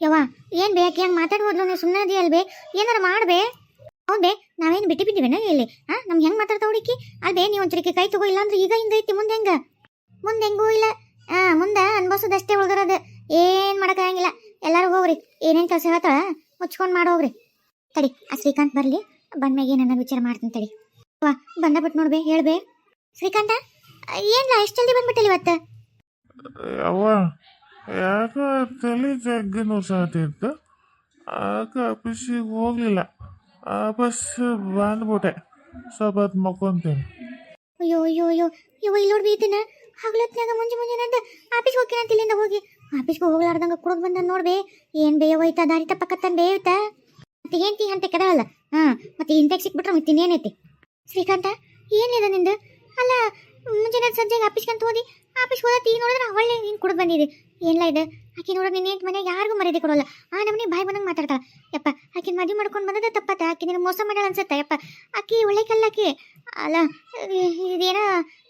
ಯವ್ವ, ಏನ್ ಬೇಕು ಹೆಂಗ್ ಮಾತಾಡ್ಬೋದು ನೀವು ಸುಮ್ಮನೆ ಅದೇ ಅಲ್ಬೇ? ಏನಾರ ಮಾಡ್ಬೇ? ಹೌದೇ ನಾವೇನು ಬಿಟ್ಟು ಬಿಟ್ಟಿವೇನ ಇಲ್ಲಿ? ಹಾ ನಮ್ಗೆ ಹೆಂಗ್ ಮಾತಾಡ್ತಾ ಹುಡುಕಿ? ಅದೇ ನೀವು ಒಂಚೂರಿಗೆ ಕೈ ತಗೋ ಇಲ್ಲ ಅಂದ್ರೆ ಈಗ ಹಿಂಗೈತಿ ಮುಂದೆ ಹೆಂಗ? ಮುಂದೆ ಹೆಂಗೂ ಇಲ್ಲ. ಹಾ ಮುಂದೆ ಅನ್ಭವಿಸೋದಷ್ಟೇ ಉಳ್ದಿರೋದು ಏನ್ ಮಾಡಕ್ಕಾಗಂಗಿಲ್ಲ ಎಲ್ಲರೂ ಹೋಗ್ರಿ. ಏನೇನ್ ಕೆಲಸ ಹೇಳ್ತಾಳ ಮುಚ್ಕೊಂಡ್ ಮಾಡೋಗ್ರಿ ತಡಿ, ಆ ಶ್ರೀಕಾಂತ್ ಬರ್ಲಿ. ಬಂದ್ಮ್ಯಾಗ ನನ್ನ ವಿಚಾರ ಮಾಡ್ತೀನಿ ತಡಿ. ವಾ ಬಂದ ಬಿಟ್ಟು ನೋಡ್ಬೇ, ಹೇಳ್ಬೇ. ಶ್ರೀಕಾಂತ, ಏನ್ಲ, ಎಷ್ಟು ಜಲ್ದಿ ಬಂದ್ಬಿಟ್ಟಲ್ಲಿ ಇವತ್ತು? ಯಾಕ ತಲೆ ಜಗ್ಗ ನೋಸಾತಿತ್ತು? ಆಗ ಆಫೀಸಿಗೆ ಹೋಗ್ಲಿಲ್ಲ. ಬಸ್ ಬಂದ್ಬಿಟ್ಟೆ. ಸ್ವಲ್ಪ ಹೊತ್ತು ಮಕ್ಕೊಂತೀನಿ. ಅಯ್ಯೋ ಅಯ್ಯೋ ಅಯ್ಯೋ ಇವ ಇಲ್ಲಿ ನೋಡಿ ಬೀತಿನ ಹಗಲತ್ನಾಗ ಮುಂಜೆ ಮುಂಜಾನೆ ಅಂತ ಆಫೀಸ್ಗೆ ಹೋಗ್ತೀನಿ ಅಂತ ಇಲ್ಲಿಂದ ಹೋಗಿ. ಆಫೀಸ್ಗೆ ಹೋಗ್ಲಾರ್ದಂಗ ಕುಡಿದ್ ಬಂದ ನೋಡ್ಬೇ. ಏನ್ ಬೇಯ ಹೋಯ್ತಾ ದಾರಿ ತಪ್ಪಕತ್ತನ್ ಬೇಯುತ್ತ? ಮತ್ತೆ ಏನ್ ತೀ ಅಂತ ಕದವಲ್ಲ ಹಾ, ಮತ್ತೆ ಇಂತೆಗ್ ಸಿಕ್ಬಿಟ್ರೆ ಮತ್ತೆ ಇನ್ನೇನೈತಿ ಶ್ರೀಕಾಂತ ಏನಿದೆ ನಿಂದು? ಅಲ್ಲ, ಮುಂಜಾನೆ ಸಂಜೆಗೆ ಆಫೀಸ್ಗೆ ಅಂತ ಹೋದಿ. ಆಫೀಸ್ ಹೋದ ಈಗ ನೋಡಿದ್ರೆ ಒಳ್ಳೆ ನೀನು ಕುಡಿದು ಬಂದಿದೆ. ಏನಿಲ್ಲ ಇದು? ಆಕಿ ನೋಡೋ ನಿನ್ನೆ ಮನೆಗೆ ಯಾರಿಗೂ ಮರ್ಯಾದೆ ಕೊಡೋಲ್ಲ. ಆ ನಮ್ಮನೆ ಬಾಯಿ ಬಂದಂಗೆ ಮಾತಾಡ್ತಾಳ. ಯಪ್ಪ, ಆಕಿನ ಮದುವೆ ಮಾಡ್ಕೊಂಡು ಬಂದದ ತಪ್ಪತ್ತ? ಆಕಿ ನಿನ್ನ ಮೋಸ ಮಾಡ್ಯಾಳ ಅನ್ಸುತ್ತೆ? ಯಪ್ಪ, ಆಕಿ ಒಳ್ಳೆ ಕಲ್ಲಾಕಿ ಅಲ್ಲ ಇದೇನೋ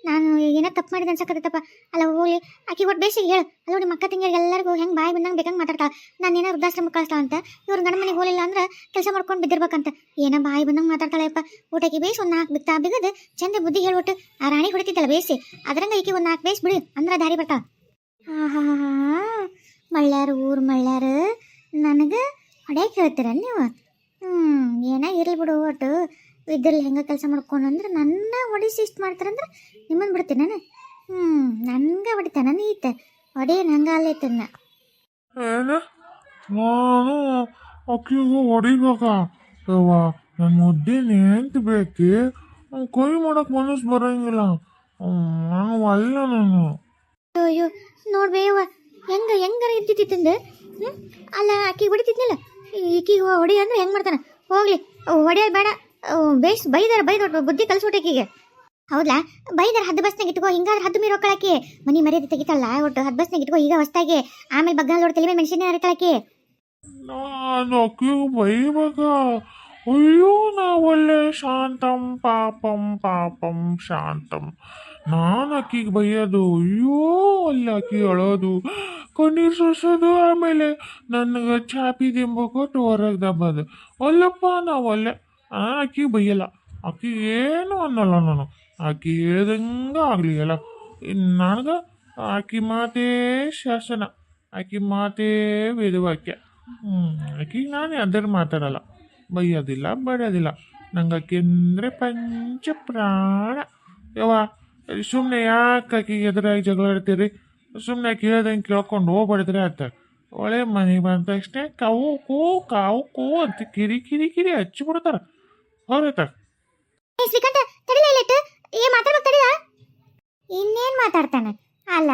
ನಾನು ಏನೋ ತಪ್ಪು ಮಾಡಿದೆ ಅನ್ಸಕತ್ತಪ್ಪ ಅಲ್ಲ, ಹೋಗ್ಲಿ. ಆಕಿ ಒಟ್ಟು ಬೇಸಿಗೆ ಹೇಳು. ಅಲ್ಲ, ನೋಡಿ ಮಕ್ಕ ತಂಗಿಯರಿಗೆ ಎಲ್ಲರಿಗೂ ಹೆಂಗೆ ಬಾಯಿ ಬಂದಂಗೆ ಬೇಕಂಗೆ ಮಾತಾಡ್ತಾಳೆ. ನಾನು ಏನೋ ವೃದ್ಧಾಶ್ರಮ ಕಳಿಸ್ತಾಳ ಅಂತ. ಇವ್ರು ಗಂಡ ಮನೆಗೆ ಹೋಗಲಿಲ್ಲ ಅಂದ್ರೆ ಕೆಲಸ ಮಾಡ್ಕೊಂಡು ಬಿದ್ದಿರ್ಬೇಕಂತ. ಏನೋ ಬಾಯಿ ಬಂದಂಗೆ ಮಾತಾಡ್ತಾಳಪ್ಪ ಊಟಕ್ಕೆ ಬೇಸ್ ಒಂದು ನಾಲ್ಕು ಬಿತ್ತಾ ಬಿಗದು. ಚಂದ ಬುದ್ಧಿ ಹೇಳ್ಬಿಟ್ಟು ಆ ರಾಣಿ ಹೊಡಿತಿದ್ದಲ್ಲ ಬೇಸಿ. ಅದರಂಗ ಈಕೆ ಒಂದು ನಾಲ್ಕು ಬೇಸ್ ಬಿಡಿ. ಅಂದ್ರೆ ದಾರಿ ಬರ್ತಾಳ. ಮಳ್ಳ್ಯಾರು ಊರು ಮಳ್ಳ್ಯಾರು ನನಗೆ ಹೊಡ್ಯಾಕೆ ಹೇಳ್ತೀರ ನೀವು? ಹ್ಞೂ ಏನೋ ಇರಲಿ ಬಿಡು ಒಟ್ಟು. ಇದ್ರಲ್ಲಿ ಹೆಂಗೆ ಕೆಲಸ ಮಾಡ್ಕೊಂಡು ಅಂದ್ರೆ ನನ್ನ ಹೊಡಿಸಿ ಇಷ್ಟು ಮಾಡ್ತಾರಂದ್ರೆ ನಿಮ್ಮನ್ನು ಬಿಡ್ತೀನಿ ನಾನು. ಹ್ಞೂ ನನಗೆ ಹೊಡಿತಾನ ನೀತ ಹೊಡೆಯನ್ ಹಂಗೆ ಅಲ್ಲೈತನ್ನ ನಾನು ಅಕ್ಕಿಗೂ ಹೊಡಿಬೇಕ ಯವ್ವ ನನ್ನ ಮುದ್ದೆ ಎಂತ ಬೇಕಿ. ಕೈ ಮಾಡಕ್ಕೆ ಮನಸ್ಸು ಬರಂಗಿಲ್ಲ. ನಾನು ಅಲ್ಲ ನಾನು. ಅಯ್ಯೋ ನೋಡ್ಬೇವ ಹೆಂಗ, ಹೆಂಗಾರ ಇದ್ದಿತ್ತಂದು ಹ್ಞೂ ಅಲ್ಲ, ಆಕಿಗೆ ಹೊಡಿತಿದ್ನಿಲ್ಲ? ಈಕಿಗೆ ಹೊಡಿ ಅಂದ್ರೆ ಹೆಂಗೆ ಮಾಡ್ತಾನೆ? ಹೋಗ್ಲಿ ಹೊಡೆಯೋದು ಬೇಡ. ಬೇಸ್, ಬೈದಾರ ಬೈದೊಟ್ಟು ಬುದ್ಧಿ ಕಲ್ಸ್ಬಿಟ್ಟೆ ಹೌದಾ ಬೈದಾರ ಹದ್ದು ಬಸ್ನಾಗ ಇಟ್ಕೋ, ಹಿಂಗಾದ್ರೆ ಹದ್ದು ಮೀರಿ ಹೋಗ್ಕೊಳಕ್ಕೆ ಮನಿ ಮರ್ಯಾದೆ ತೆಗಿತಾಳ, ಒಟ್ಟು ಹದ್ದು ಬಸ್ನಾಗ ಇಟ್ಕೋ, ಈಗ ಹೊಸ್ತಾಗಿ ಆಮೇಲೆ ಬಗ್ಗಲ್ ನೋಡಿ ತಲೆ ಮೇಲೆ ಮೆಣಸಿನ ಹರಿತಾಳಕ್ಕೆ. ಅಯ್ಯೋ ನಾ ಒಳ್ಳೆ ಶಾಂತಂ, ಪಾಪಂ ಪಾಪಂ, ಶಾಂತಂ. ನಾನು ಅಕ್ಕಿಗೆ ಬೈಯೋದು. ಅಯ್ಯೋ, ಅಲ್ಲಿ ಅಕ್ಕಿ ಅಳೋದು. ಕಣ್ಣೀರು ಸುರಿಸೋದು. ಆಮೇಲೆ ನನಗೆ ಚಾಪಿ ದಿಂಬು ಕೊಟ್ಟು ಹೊರಗೆ ದಬ್ಬೋದು. ಅಲ್ಲಪ್ಪ, ನಾವು ಅಲ್ಲೇ. ನಾನು ಅಕ್ಕಿಗೆ ಬೈಯಲ್ಲ. ಅಕ್ಕಿ ಏನು ಅನ್ನಲ್ಲ ನಾನು. ಅಕ್ಕಿ ಹೇಳ್ದಂಗೆ ಆಗಲಿ ಅಲ್ಲ ನನಗೆ ಆಕಿ ಮಾತೇ ಶಾಸನ. ಆಕಿ ಮಾತೇ ವೇದವಾಕ್ಯ. ಹ್ಞೂ ಆಕಿಗೆ ನಾನು ಅದರ ಮಾತಾಡಲ್ಲ. ಬೈಯೋದಿಲ್ಲ ಬಡಿಯೋದಿಲ್ಲ ನಂಗೆ ಆಕೆ ಅಂದರೆ ಪಂಚ ಪ್ರಾಣ ಯವ್ವ ಸುಮ್ಮನೆ ಯಾಕೆ ಆಕಿಗೆ ಎದುರಾಗಿ ಜಗಳ ಆಡ್ತೀರಿ? ಸುಮ್ಮನೆ ಕೇಳ್ದಂಗೆ ಕೇಳ್ಕೊಂಡು ಹೋಗ್ಬಾರ್ದ್ರೆ ಅಂತ. ಒಳ್ಳೆ ಮನೆಗೆ ಬಂದ ತಕ್ಷಣ ಕಾವು, ಕೂ ಕಾವು, ಕೂ ಅಂತ ಕಿರಿ ಕಿರಿ ಕಿರಿ ಹಚ್ಚಿ ಬಿಡ್ತಾರ ಏ, ಶ್ರೀಕಾಂತ, ತಡಿಲ ಇಲ್ಲಿಟ್ಟು ಏ, ಮಾತಾಡ್ಬೇಕು, ತಡಿಲ? ಇನ್ನೇನ್ ಮಾತಾಡ್ತಾನೆ? ಅಲ್ಲ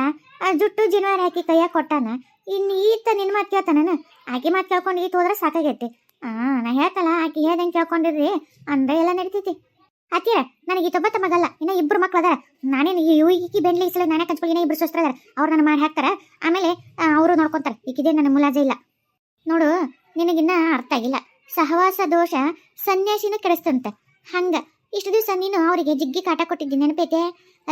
ಜುಟ್ಟು ಜಿನವಾರ ಹಾಕಿ ಕೈಯಾಗ ಕೊಟ್ಟಾನ. ಇನ್ನು ಈತ ನಿನ್ ಮಾತು ಕೇಳ್ತಾನ ಆಕೆ ಮಾತು ಕೇಳ್ಕೊಂಡು ಈತ ಹೋದ್ರೆ ಸಾಕಾಗೈತಿ. ಆ, ನಾ ಹೇಳ್ತಲ್ಲ, ಆಕೆ ಹೇಳ್ದಂಗೆ ಕೇಳ್ಕೊಂಡಿರ್ರಿ. ಅಂದ್ರೆ ಎಲ್ಲ ನಡೀತೈತಿ. ಆತಿಯ, ನನಗೆ ತೊಂಬತ್ತ ಮಗಲ್ಲ ಇನ್ನ ಇಬ್ರು ಮಕ್ಳು ಅದಾರ ನಾನೇನು ಈಕಿ ಬೆಂಡ್ಲಿ ಸಲ ನಾನೇ ಕಚ್ಕೊಳ್ಳಿ ಇನ್ನ ಇಬ್ರು ಸುಸ್ತ್ರ ಅದಾರ ಅವ್ರು ನನ್ನ ಮಾಡಿ ಹಾಕ್ತಾರ. ಆಮೇಲೆ ಅವರು ನೋಡ್ಕೊಂತಾರೆ. ಈಕಿದೆ ನನ್ನ ಮುಲಾಜ ಇಲ್ಲ. ನೋಡು, ನಿನಗಿನ್ನ ಅರ್ಥ ಆಗಿಲ್ಲ. ಸಹವಾಸ, ದೋಷ, ಸನ್ಯಾಸಿನ ಕೆಡಿಸ್ತಂತೆ. ಹಂಗ, ಇಷ್ಟು ದಿವಸ ನೀನು ಅವರಿಗೆ ಜಿಗ್ಗಿ ಕಾಟ ಕೊಟ್ಟಿದ್ದೆ ನೆನಪೈತೆ?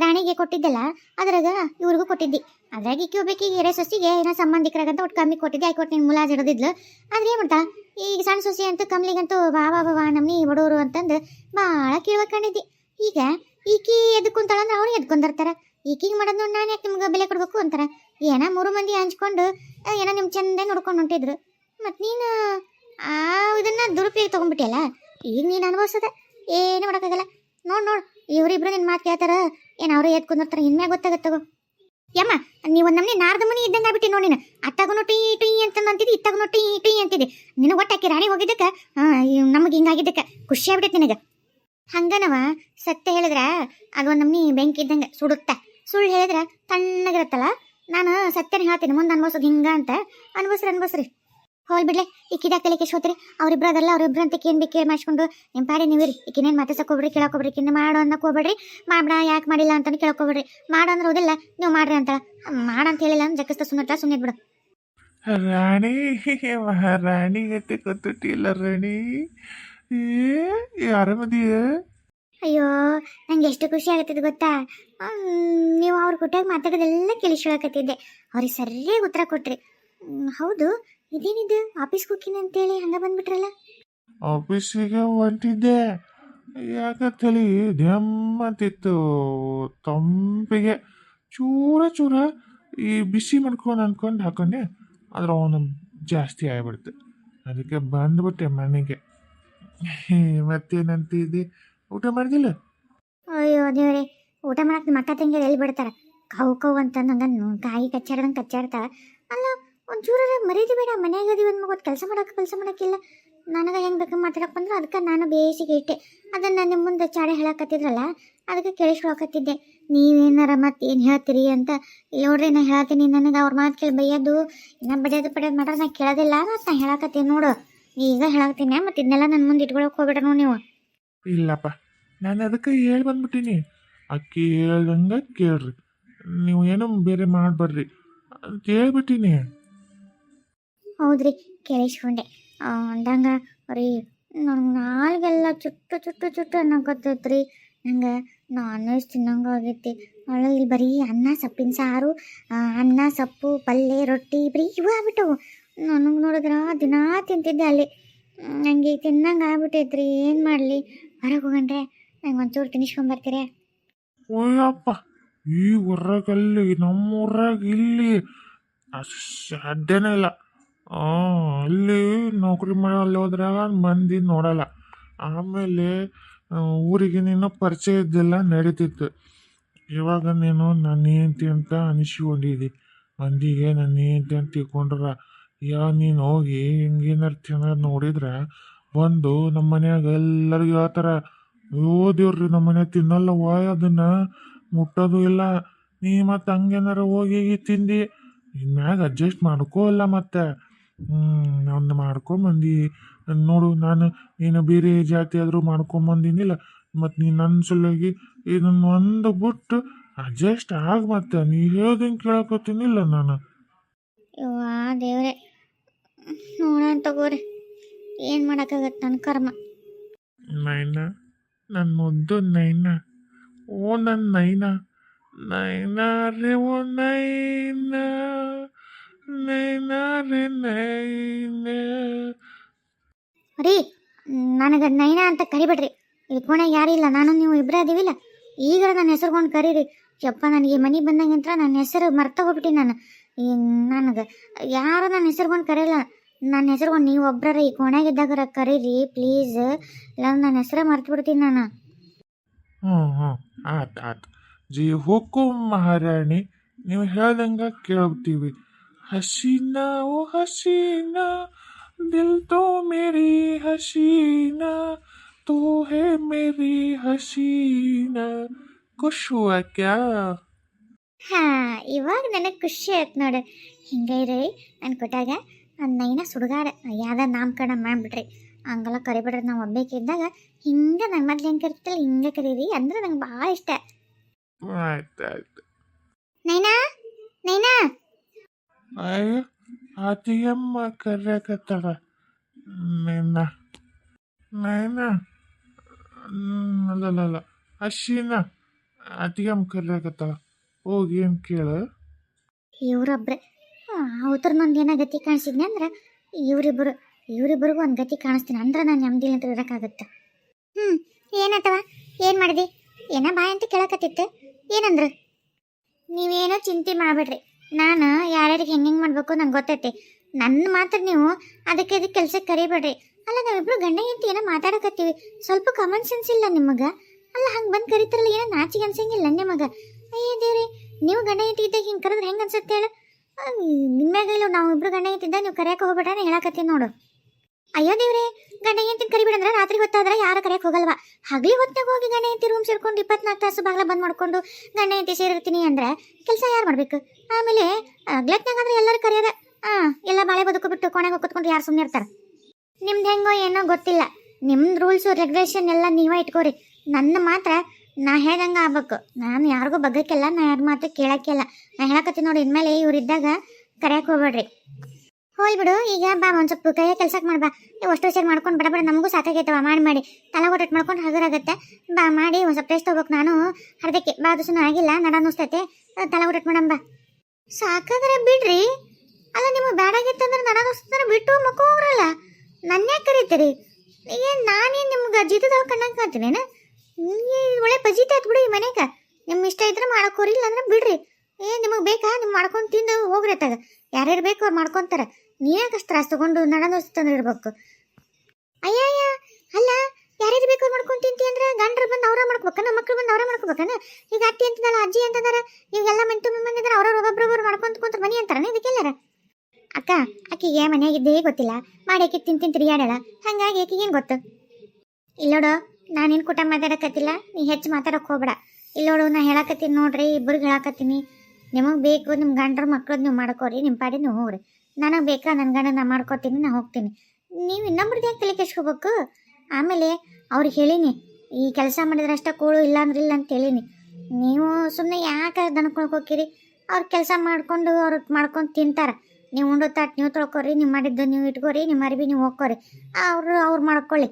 ರಾಣಿಗೆ ಕೊಟ್ಟಿದ್ದಲ್ಲ, ಅದ್ರಾಗ ಇವ್ರಿಗೂ ಕೊಟ್ಟಿದ್ದಿ. ಅದ್ರಾಗ ಇಕ್ಕಿ ಒಬ್ಬಾಕಿಗೆ ಎರೆ ಸೊಸಿಗೆ ಏನೋ ಸಂಬಂಧಿಕರಾಗಂತ ಒಟ್ಟು ಕಮ್ಮಿ ಕೊಟ್ಟಿದ್ದೆ. ಆಯ್ಕೊಟ್ಟು ನೀನು ಮುಲಾಜ್ ಹಿಡಿದಿದ್ಲು. ಆದ್ರೆ ಏನು ಮಾಡ್ತಾ? ಈಗ ಸಣ್ಣ ಸೊಸಿ ಅಂತೂ ಕಮ್ಲಿಗಂತೂ ಬಾ ಬಾ ಬಾ ನಮ್ಮನಿ ಬಡವರು ಅಂತಂದು ಭಾಳ ಕೀಳ್ಕೊಂಡಿದ್ದಿ ಈಗ ಈಕಿ ಎದ್ಕೊಂತಾಳಂದ್ರೆ ಅವ್ರಿಗೆ ಎದ್ಕೊಂಡಿರ್ತಾರೆ ಈಕಿಗೆ ಮಾಡೋದು ನೋಡಿ ನಾನು ಯಾಕೆ ನಿಮ್ಗೆ ಬೆಲೆ ಕೊಡಬೇಕು ಅಂತಾರೆ. ಏನ ಮೂರು ಮಂದಿ ಹಂಚ್ಕೊಂಡು ಏನೋ ನಿಮ್ಮ ಚಂದ ನೋಡ್ಕೊಂಡು ಹೊಂಟಿದ್ರು. ಮತ್ತು ನೀನು ಆ ಇದನ್ನ ದುರುಪಯೋಗ ತೊಗೊಂಡ್ಬಿಟ್ಟಿಯಲ್ಲ? ಈಗ ನೀನು ಅನುಭವಿಸದ? ಏನು ಮಾಡೋಕ್ಕಾಗಲ್ಲ? ನೋಡು ನೋಡು, ಇವರಿಬ್ರು ನಿನ್ನ ಮಾತು ಕೇಳ್ತಾರ. ಏನ್ ಅವ್ರೇ ಎದ್ ಕುಂದಿರ್ತಾರ? ಇನ್ಮ್ಯಾಗ ಗೊತ್ತಾಗತ್ತಗೋ ಯಮ್ಮ, ನೀವು ಒಂದು ನಮ್ನಿ ನಾರ್ದ ಮನಿ ಇದ್ದಂಗೆ ಆಗ್ಬಿಟ್ಟಿ ನೋಡಿ ಅತ್ತಾಗನು ಟೀ ಟೀ ಅಂತ ಅಂತಿದ್ದಿ ಇತ್ತಾಗನು ಟೀ ಟೀ ಅಂತಿದ್ದಿ ನಿನಗೆ ಒಟ್ಟಾಕಿ ರಾಣಿ ಹೋಗಿದ್ದಕ್ಕೆ? ನಮಗೆ ಹಿಂಗಾಗಿದ್ದಕ್ಕೆ ಖುಷಿ ಆಗ್ಬಿಟ್ಟೈತಿ ನಿನಗೆ. ಹಂಗನವ, ಸತ್ಯ ಹೇಳಿದ್ರ ಅದೊಂದು ನಮ್ನಿ ಬೆಂಕಿ ಇದ್ದಂಗೆ ಸುಡುತ್ತ. ಸುಳ್ಳು ಹೇಳಿದ್ರ ತಣ್ಣಗಿರುತ್ತಲ್ಲ? ನಾನು ಸತ್ಯನ ಹೇಳ್ತೀನಿ, ಮುಂದೆ ಅನ್ಭವಿಸೋದು ಹಿಂಗ ಅಂತ. ಅನ್ಭವಿಸ್ರಿ ಅನ್ಭವಿಸ್ರಿ. ಹೋಲ್ ಬಿಡ್ಲೆ ಈಕಿದ ಕಲಿಕೆ ಸೋತ್ರಿ ಅವ್ರಿಬ್ರು ಅದಲ್ಲ ಅವ್ರಿಬ್ರು ಅಂತ ಏನ್ ಬೇಕು ಕೇಳಿ ಮಾಡಿಸ್ಕೊಂಡು ನಿಮ್ಮ ಪಾಡಿ ನೀವಿರಿ ಈಕಿನೇನು ಮಾತಾಸಕ ಹೋಗ್ಬಿಡ್ರಿ ಕೇಳಕೋಬಿಡ್ರಿ ಹೋಗ್ಬಿಡ್ರಿ ಕಿನ್ನ ಮಾಡೋ ಅನ್ನಕ್ಕೆ ಹೋಗ್ಬೇಡ್ರಿ ಮಾಡ್ಬೇಡ ಯಾಕೆ ಮಾಡಿಲ್ಲ ಅಂತ ಕೇಳಕ್ ಮಾಡೋ ಮಾಡು ಅಂದ್ರೆ ಹೋದಿಲ್ಲ ನೀವು ಮಾಡ್ರಿ ಅಂತ. ಮಾಡಂತ ಹೇಳಿಲ್ಲ ಅಂದ್ರೆ ಜಗಸ್ತ ಸುಮ್ಮನೆ ಸುಮ್ಮನೆ ಬಿಡು ರಾಣಿ ರಾಣಿ ಗತಿ ಗೊತ್ತಿಲ್ಲ ರಾಣಿ. ಆರಾಮದಿಯ ಅಯ್ಯೋ ನಂಗೆ ಎಷ್ಟು ಖುಷಿ ಆಗತ್ತಿದ್ ಗೊತ್ತಾ? ನೀವು ಅವ್ರ ಕೊಟ್ಟಾಗ ಮಾತಾಡೋದೆಲ್ಲ ಕೇಳಿಸ್ಕೊಳಕತ್ತಿದ್ದೆ ಅವ್ರಿಗೆ ಸರಿಯಾಗಿ ಉತ್ತರ ಕೊಟ್ರಿ. ಹೌದು ಇದೇನಿದು? ಆಫೀಸ್ಗೆ ಅಂತ ಹೇಳಿ ಹಂಗ ಬಂದ್ಬಿಟ್ರಲ್ಲ? ಆಫೀಸಿಗೆ ಹೊಂಟಿದ್ದೆ. ಯಾಕಂತೇಳಿ ತಲೆ ಅಂತಿತ್ತು ತಂಪಿಗೆ. ಚೂರ ಚೂರ ಈ ಬಿಸಿ ಮಾಡ್ಕೊಂಡು ಅನ್ಕೊಂಡು ಹಾಕೊಂಡೆ. ಆದ್ರೆ ಅವನು ಜಾಸ್ತಿ ಆಗ್ಬಿಡ್ತು. ಅದಕ್ಕೆ ಬಂದ್ಬಿಟ್ಟೆ ಮನೆಗೆ. ಮತ್ತೇನಂತಿದ್ದೆ? ಊಟ ಮಾಡಿದಿಲ್ಲ ಅಯ್ಯೋ ದೇವ್ರೆ. ಊಟ ಮಾಡಕ್ ಮಕ್ಕ ತಂಗಿ ಎಲ್ಲಿ ಬಿಡ್ತಾರ? ಕವು ಕವು ಅಂತ ನಂಗೆ ಕಾಯಿ ಕಚ್ಚಾಡ್ದಂಗೆ ಕಚ್ಚಾಡ್ತಾರ ಅಲ್ಲ ಒಂಚೂರ ಮರೀದಿ ಬೇಡ. ಮನ್ಯಾಗ ಒಂದು ಅಂದ್ಮಗೋದು ಕೆಲಸ ಮಾಡೋಕೆ, ಕೆಲಸ ಮಾಡಕ್ಕಿಲ್ಲ. ನನಗೆ ಹೆಂಗೆ ಬೇಕು ಮಾತಾಡಕ್ಕೆ ಬಂದ್ರೆ ಅದಕ್ಕೆ ನಾನು ಬೇಸಿಗೆ ಇಟ್ಟೆ. ಅದನ್ನು ನಿಮ್ಮ ಮುಂದೆ ಚಾಡೆ ಹೇಳಕತ್ತಿದ್ರಲ್ಲ, ಅದಕ್ಕೆ ಕೇಳಿಸ್ಕೊಳಕತ್ತಿದ್ದೆ ನೀವೇನಾರ ಮತ್ತೆ ಏನು ಹೇಳ್ತೀರಿ ಅಂತ. ನೋಡ್ರಿ, ನಾ ಹೇಳ್ತೀನಿ. ನನಗೆ ಅವ್ರ ಮಾತು ಕೇಳಿ ಬೈಯೋದು, ಇನ್ನ ಬಡಿಯೋದು, ಪಡೆಯೋದು ಮಾಡ್ರೆ ನಾ ಕೇಳೋದಿಲ್ಲ. ಮತ್ತು ನಾ ಹೇಳಕತ್ತೀನಿ ನೋಡು. ಈಗ ಹೇಳಕತ್ತೀನಿ. ಮತ್ತು ಇದನ್ನೆಲ್ಲ ನನ್ನ ಮುಂದೆ ಇಟ್ಕೊಳಕ್ಕೆ ಹೋಗ್ಬೇಡ ನೋಡಿ ನೀವು. ಇಲ್ಲಪ್ಪ, ನಾನು ಅದಕ್ಕೆ ಹೇಳಿ ಬಂದ್ಬಿಟ್ಟಿನಿ. ಅಕ್ಕಿ ಹೇಳ್ದಂಗೆ ಕೇಳ್ರಿ. ನೀವು ಏನೋ ಬೇರೆ ಮಾಡಬೇಡ್ರಿ ಅಂತ ಹೇಳ್ಬಿಟ್ಟಿನಿ ಹೌದ್ರಿ, ಕೇಳಿಸ್ಕೊಂಡೆ. ಅಂದಂಗ ರೀ, ನನಗೆ ನಾಲ್ಗೆಲ್ಲ ಚುಟ್ಟು ಚುಟ್ಟು ಚುಟ್ಟು ಅನ್ನಕತ್ತೈತ್ರಿ. ನಂಗೆ ನಾನ್ ವೆಜ್ ತಿನ್ನಂಗೆ ಆಗೈತಿ. ಒಳ್ಳೆ ಇಲ್ಲಿ ಬರೀ ಅನ್ನ, ಸೊಪ್ಪಿನ ಸಾರು ಅನ್ನ, ಸೊಪ್ಪು ಪಲ್ಯ ರೊಟ್ಟಿ, ಬರೀ ಇವು ಆಗ್ಬಿಟ್ಟವು ನನಗೆ ನೋಡಿದ್ರೆ ದಿನಾ ತಿಂತಿದ್ದೆ ಅಲ್ಲಿ. ನನಗೆ ತಿನ್ನಂಗೆ ಆಗ್ಬಿಟ್ಟೈತ್ರಿ, ಏನು ಮಾಡಲಿ? ಹೊರಗೆ ಹೋಗಂಡ್ರೆ ನಂಗೆ ಒಂಚೂರು ತಿನ್ನಿಸ್ಕೊಂಬರ್ತೀರಿ ಓಯಪ್ಪ, ಈ ಊರಾಗಲ್ಲಿ ನಮ್ಮ ಊರಾಗ ಇಲ್ಲಿ ಸಾಧ್ಯನೇ ಇಲ್ಲ. ಅಲ್ಲಿ ನೌಕರಿ ಮಾಡಲ್ಲಿ ಹೋದ್ರಾಗ ಮಂದಿ ನೋಡಲ್ಲ. ಆಮೇಲೆ ಊರಿಗೆ ನೀನು ಪರಿಚಯ ಇದ್ದಿಲ್ಲ ನಡೀತಿತ್ತು. ಇವಾಗ ನೀನು ನನ್ನ ಹೆಂಡತಿ ಅಂತ ಅನಿಸ್ಕೊಂಡಿದ್ದಿ ಮಂದಿಗೆ ನನ್ನ ಹೆಂಡತಿ ಅಂತ ತಿಳ್ಕೊಂಡ್ರ. ಯಾ, ನೀನು ಹೋಗಿ ಹಿಂಗೇನಾರು ತಿನ್ನೋದು ನೋಡಿದ್ರೆ ಬಂದು ನಮ್ಮ ಮನ್ಯಾಗ ಎಲ್ಲರಿಗೂ ಹೇಳ್ತಾರ ಅಯ್ಯೋ ದೇವ್ರಿ ನಮ್ಮ ಮನೆ ತಿನ್ನಲ್ಲವ್ವ ಅದನ್ನ ಮುಟ್ಟೋದು ಇಲ್ಲ. ನೀ ಮತ್ತೆ ಹಂಗೇನಾರ ಹೋಗಿ ತಿಂದು. ಇನ್ಮ್ಯಾಗ ಅಡ್ಜಸ್ಟ್ ಮಾಡ್ಕೋ ಇಲ್ಲ ಮತ್ತೆ. ಹ್ಞೂ ಒಂದು ಮಾಡ್ಕೊಂಬಂದು ನೋಡು ನಾನು ನೀನು ಬೇರೆ ಜಾತಿ ಆದರೂ ಮಾಡ್ಕೊಂಬಂದಿನಿಲ್ಲ ಮತ್ತು ನೀನು ನನ್ನ ಸಲುವಾಗಿ ಇದನ್ನು ಒಂದು ಬಿಟ್ಟು ಅಡ್ಜಸ್ಟ್ ಆಗ ಮತ್ತೆ. ನೀ ಹೇಳ್ದಂಗೆ ಕೇಳಕತ್ತೀನಿಲ್ಲ ನಾನು. ಯವ್ವಾ ದೇವ್ರೆ. ನೋಡೋಣ ತಗೋರಿ. ಏನು ಮಾಡೋಕ್ಕಾಗತ್ತೆ ನನ್ನ ಕರ್ಮ. ನೈನ ನನ್ನ ಮುದ್ದು ನೈನ. ಓ ನನ್ನ ನೈನ. ನೈನ ರೇ ಓ ನೈನ ನೈನ. ರೇ ನೈನ ರೀ ನನಗೆ ನೈನಾ ಅಂತ ಕರಿಬೇಡ್ರಿ. ಇಲ್ಲಿ ಕೋಣೆಗೆ ಯಾರೂ ಇಲ್ಲ, ನಾನು ನೀವು ಇಬ್ಬರೇ ಅದೀವಿಲ್ಲ. ಈಗ ನನ್ನ ಹೆಸರುಗೊಂಡು ಕರೀರಿ. ಯಪ್ಪ, ನನಗೆ ಮನೆ ಬಂದಂಗಿಂತ ನನ್ನ ಹೆಸರು ಮರ್ತ ಹೋಗ್ಬಿಟ್ಟಿ ನಾನು. ಈ ನನಗೆ ಯಾರು ನನ್ನ ಹೆಸರುಗೊಂಡು ಕರೆಯಲ್ಲ ನನ್ನ ಹೆಸರುಗೊಂಡು ನೀವು ಒಬ್ಬರ ಈ ಕೋಣೆಗಿದ್ದಾಗ ಕರೀರಿ ಪ್ಲೀಸ್ ಇಲ್ಲ ನನ್ನ ಹೆಸರೇ ಮರ್ತು ಬಿಡ್ತೀನಿ ನಾನು. ಹ್ಞೂ ಹ್ಞೂ ಆಯ್ತು ಆಯ್ತು ಜಿ ಹುಕುಂ ಮಹಾರಾಣಿ, ನೀವು ಹೇಳ್ದಂಗೆ ಕೇಳ್ತೀವಿ. ಹಸೀನಾ ಓ ಹಸೀನಾ ದಿಲ್ ತೋ ಮೇರಿ ಹಸೀನಾ ತೋ ಹೇ ಮೇರಿ ಹಸೀನಾ. ಖುಷ್ ಹುआ ಕ್ಯಾ? ಹಾ ಇವಾಗ ನನಗೆ ಖುಷಿ ಆಯ್ತು ನೋಡು. ಹಿಂಗೆ ರೀ ನಾನು ಕೊಟ್ಟಾಗ ನೈನ ಸುಡುಗಾಡ ಯಾವ್ದ ನಾಮಕರಣ ಮಾಡಿಬಿಟ್ರಿ. ಹಂಗೆಲ್ಲ ಕರಿಬಿಡ್ರಿ ನಾವು ಒಬ್ಬೇಕಿದ್ದಾಗ ಹಿಂಗೆ ನನ್ನ ಮೊದ್ಲು ಹೆಂಗೆ ಕರಿತಲ್ಲ ಹಿಂಗೆ ಕರೀರಿ ಅಂದ್ರೆ ನಂಗೆ ಭಾಳ ಇಷ್ಟ. ಆಯ್ತು ಆಯ್ತು. ನೈನಾ ನೈನಾ. ಅಯ್ಯೋ ಅತಿಯಮ್ಮ ಕರ್ಯಾಕತ್ತಾಳ ನಿನ್ನ ನೈನ ಅಲ್ಲಲ್ಲ ಹಶೀನ ಅತಿಯಮ್ಮ ಕರ್ಯಾಕತ್ತಾಳ ಹೋಗಿ ಏನು ಕೇಳು? ಇವರೊಬ್ರೆ ಅವತರ ನಂದು ಏನೋ ಗತಿ ಕಾಣಿಸಿದ್ನಿ ಅಂದ್ರೆ ಇವರಿಬ್ಬರು ಇವರಿಬ್ಬರಿಗೂ ಒಂದು ಗತಿ ಕಾಣಿಸ್ತೀನಿ, ಅಂದ್ರೆ ನಾನು ನೆಮ್ಮದಿ ಅಂತ ಇರೋಕ್ಕಾಗುತ್ತೆ? ಹ್ಞೂ ಏನತ್ತವ ಏನು ಮಾಡಿದಿ? ಏನ ಬಾಯ್ ಅಂತ ಕೇಳಕತ್ತಿತ್ತು? ಏನಂದ್ರು? ನೀವೇನೋ ಚಿಂತೆ ಮಾಡಬೇಡ್ರಿ. ನಾನು ಯಾರ್ಯಾರಿಗೆ ಹೆಂಗೆ ಹೆಂಗೆ ಮಾಡಬೇಕು ನಂಗೆ ಗೊತ್ತೈತಿ. ನನ್ನ ಮಾತ್ರ ನೀವು ಅದಕ್ಕೆ ಇದಕ್ಕೆ ಕೆಲಸಕ್ಕೆ ಕರಿಬೇಡ್ರಿ. ಅಲ್ಲ ನಾವಿಬ್ರು ಗಂಡ ಹೆಂಡತಿ ಏನೋ ಮಾತಾಡಕತ್ತೀವಿ. ಸ್ವಲ್ಪ ಕಾಮನ್ ಸೆನ್ಸ್ ಇಲ್ಲ ನಿಮಗೆ. ಅಲ್ಲ ಹಂಗೆ ಬಂದು ಕರಿತಾರಲ್ಲ ಏನೋ ನಾಚಿಗೆ ಅನ್ಸಂಗಿಲ್ಲ ನಿಮಗೆ. ಅಯ್ಯ ದೇವ್ರಿ, ನೀವು ಗಂಡ ಹೆಂಡತಿ ಇದ್ದಾಗ ಹಿಂಗೆ ಕರೆದ್ರೆ ಹೆಂಗೆ ಅನ್ಸುತ್ತೆ ಹೇಳು. ನಿಮ್ಮ್ಯಾಗ ಇಲ್ಲ ನಾವು ಇಬ್ರು ಗಂಡ ಹೆಂಡತಿದ್ದ ನೀವು ಕರೆಯಕ್ಕೆ ಹೋಗ್ಬೇಡ ಹೇಳಕತ್ತೀನಿ ನೋಡು. ಅಯ್ಯೋ ದೇವ್ರೆ ಗಂಡ ಹೆಂಡತಿನ ಕರಿಬಿಡಂದ್ರೆ ರಾತ್ರಿ ಹೊತ್ತಾದ್ರೆ ಯಾರ ಕರೆಯಕ್ಕೆ ಹೋಗಲ್ವಾ? ಹಗಲಿ ಹೊತ್ತಾಗ ಹೋಗಿ ಗಂಡ ಹೆಂಡತಿ ರೂಮ್ ಸೇರ್ಕೊಂಡು ಇಪ್ಪತ್ನಾಲ್ಕು ತಾಸು ಬಾಗ್ಲ ಬಂದ್ ಮಾಡ್ಕೊಂಡು ಗಂಡ ಎಂತಿ ಸೇರಿರ್ತೀನಿ ಅಂದ್ರೆ ಕೆಲಸ ಯಾರು ಮಾಡ್ಬೇಕು? ಆಮೇಲೆ ಅಗ್ಲತ್ನಾಗಾದ್ರೆ ಎಲ್ಲರೂ ಕರೆಯೋದ ಆ, ಎಲ್ಲ ಬಾಳೆ ಬದುಕು ಬಿಟ್ಟು ಕೊನೆಗೆ ಕೂತ್ಕೊಂಡು ಯಾರು ಸುಮ್ಮನೆ ಇರ್ತಾರೆ? ನಿಮ್ದು ಹೆಂಗೋ ಏನೋ ಗೊತ್ತಿಲ್ಲ. ನಿಮ್ದು ರೂಲ್ಸು ರೆಗ್ಯುಲೇಷನ್ ಎಲ್ಲ ನೀವೇ ಇಟ್ಕೋರಿ. ನನ್ನ ಮಾತ್ರ ನಾ ಹೇಳ್ದಂಗ ಆಗ್ಬೇಕು. ನಾನು ಯಾರಿಗೂ ಬಗ್ಗಕ್ಕೆಲ್ಲ ನಾ ಯಾರ ಮಾತು ಕೇಳಕ್ಕೆಲ್ಲ. ನಾ ಹೇಳಕತ್ತೀನಿ ನೋಡಿ, ಇನ್ಮೇಲೆ ಇವ್ರು ಇದ್ದಾಗ ಕರೆಯಕ್ಕೆ ಹೋಗ್ಬೇಡ್ರಿ. ಹೋಯ್ ಬಿಡು, ಈಗ ಬಾ, ಒಂದು ಸ್ವಲ್ಪ ಕೈಯ ಕೆಲ್ಸಕ್ಕೆ ಮಾಡ್ಬಾ ಅಷ್ಟು ಸೇರಿ ಮಾಡ್ಕೊಂಡು ಬಡ ಬಡ ನಮಗೂ ಸಾಕಾಗೈತವ ಮಾಡಿ ಮಾಡಿ. ತಲೆ ಒಟ್ಟು ಮಾಡ್ಕೊಂಡು ಹಗುರಾಗತ್ತೆ ಬಾ, ಮಾಡಿ, ಒಂದು ಸ್ವಲ್ಪ ಟೇಸ್ಟ್ ತೊಗೋಬೇಕು ನಾನು ಅರ್ಧಕ್ಕೆ ಬಾ, ಅದು ಆಗಿಲ್ಲ, ನಡ ಅನ್ನಿಸ್ತೈತೆ. ತಲೆ ಒಟ್ಟು ಮಾಡಂಬ ಸಾಕಾದ್ರೆ ಬಿಡ್ರಿ. ಅಲ್ಲ, ನಿಮಗೆ ಬೇಡಾಗಿತ್ತಂದ್ರೆ ನಡ ಅನ್ನಿಸ್ತಾರೆ ಬಿಟ್ಟು ಮಕ್ಕ ಹೋಗ್ರಲ್ಲ. ನನ್ನ ಯಾಕೆ ಕರೀತೀರಿ? ಏನು, ನಾನೇನು ನಿಮ್ಗೆ ಜಿದ್ದದಾಗ ಕಣ್ಣಂಗೆ ಕಾಣ್ತೀನೇನ ನಿಮ್ಗೆ ಒಳ್ಳೆ ಪಜೀತ ಆಯ್ತು ಬಿಡು ಈ ಮನೆಗೆ. ನಿಮ್ಮ ಇಷ್ಟ ಇದ್ರೆ ಮಾಡಕೋರಿ ಇಲ್ಲ ಅಂದ್ರೆ ಬಿಡ್ರಿ. ಏ, ನಿಮಗೆ ಬೇಕಾ? ನೀವು ಮಾಡ್ಕೊಂಡು ತಿಂದು ಹೋಗ್ರಿ ಅತ್ತಾಗ. ಯಾರ್ಯಾರು ಬೇಕು ಅವ್ರು ಮಾಡ್ಕೊಂತಾರೆ. ಅಷ್ಟು ತ್ರಾಸ ತಗೊಂಡು ನನ್ನ ದೋಸ್ತ ತಂದ್ರೆ ಇರ್ಬೇಕು ಅಯ್ಯಯ್ಯ ಅಲ್ಲ ಯಾರ್ಯಾರು ಬೇಕು ಮಾಡ್ಕೊಂಡು ತಿಂತಿ ಅಂದ್ರೆ ಗಂಡ್ರು ಬಂದು ಅವ್ರ ಮಾಡ್ಕೋಬೇಕನ ಮಕ್ಳು ಬಂದು ಅವ್ರ ಮಾಡ್ಕೋಬೇಕನ? ಈಗ ಅತ್ತಿ ಅಂತದಲ್ಲ ಅಜ್ಜಿ ಅಂತದಾರ ಮನೆ ಮಂಟು ಮಂದಿದ್ರೆ ಅವ್ರವ್ರು ಒಬ್ಬೊಬ್ಬರು ಮಾಡ್ಕೊಂತ ಕುಂತ್ರ ಮನಿ ಅಂತಾರನ ಇದಕ್ಕೆಲ್ಲರ? ಅಕ್ಕ ಆಕಿಗೆ ಮನೆಯಾಗಿದ್ದೇ ಗೊತ್ತಿಲ್ಲ ಮಾಡಿ ಅಕ್ಕಿ ತಿಂತ ತಿರುಗಾಡಲ್ಲ ಹಂಗಾಗಿ ಆಕಿಗೆ ಏನು ಗೊತ್ತು? ಇಲ್ಲೋಡು ನಾನೇನು ಕೂಟ ಮಾತಾಡಕತ್ತಿಲ್ಲ, ನೀ ಹೆಚ್ಚು ಮಾತಾಡಕ್ ಹೋಗ್ಬೇಡ. ಇಲ್ಲೋಡು ನಾ ಹೇಳಕತ್ತೀನಿ ನೋಡ್ರಿ ಇಬ್ಬರಿಗೆ ಹೇಳಕತ್ತೀನಿ. ನಿಮಗೆ ಬೇಕು ನಿಮ್ಮ ಗಂಡ್ರ ಮಕ್ಳದ್ದು ನೀವು ಮಾಡ್ಕೋರಿ ನಿಮ್ಮ ಪಾಡಿ ನೀವು ಹೋಗ್ರಿ. ನನಗೆ ಬೇಕಾ? ನನ್ನ ಗಂಡ ನಾ ಮಾಡ್ಕೋತೀನಿ, ನಾ ಹೋಗ್ತೀನಿ. ನೀವು ಇನ್ನೊಬ್ರದ್ದು ಯಾಕೆ ತಲೆ ಆಮೇಲೆ ಅವ್ರಿಗೆ ಹೇಳೀನಿ, ಈ ಕೆಲಸ ಮಾಡಿದ್ರೆ ಅಷ್ಟೇ ಕೂಳು ಇಲ್ಲ ಅಂದ್ರೆ ಇಲ್ಲ ಅಂತ ಹೇಳೀನಿ. ನೀವು ಸುಮ್ಮನೆ ಯಾಕೆ ದನಕೊಳಕ್ಕೆ ಹೋಗಿರಿ ಅವ್ರು ಕೆಲಸ ಮಾಡ್ಕೊಂಡು ಅವ್ರು ಮಾಡ್ಕೊಂಡು ತಿಂತಾರೆ. ನೀವು ಉಂಡು ತಾಟ್ ನೀವು ತೊಳ್ಕೊರಿ, ನೀವು ಮಾಡಿದ್ದು ನೀವು ಇಟ್ಕೋರಿ ನಿಮ್ಮ ಅರಿವಿ ನೀವು ಹೋಗ್ಕೋರಿ. ಅವರು ಅವ್ರು ಮಾಡ್ಕೊಳ್ಳಿ.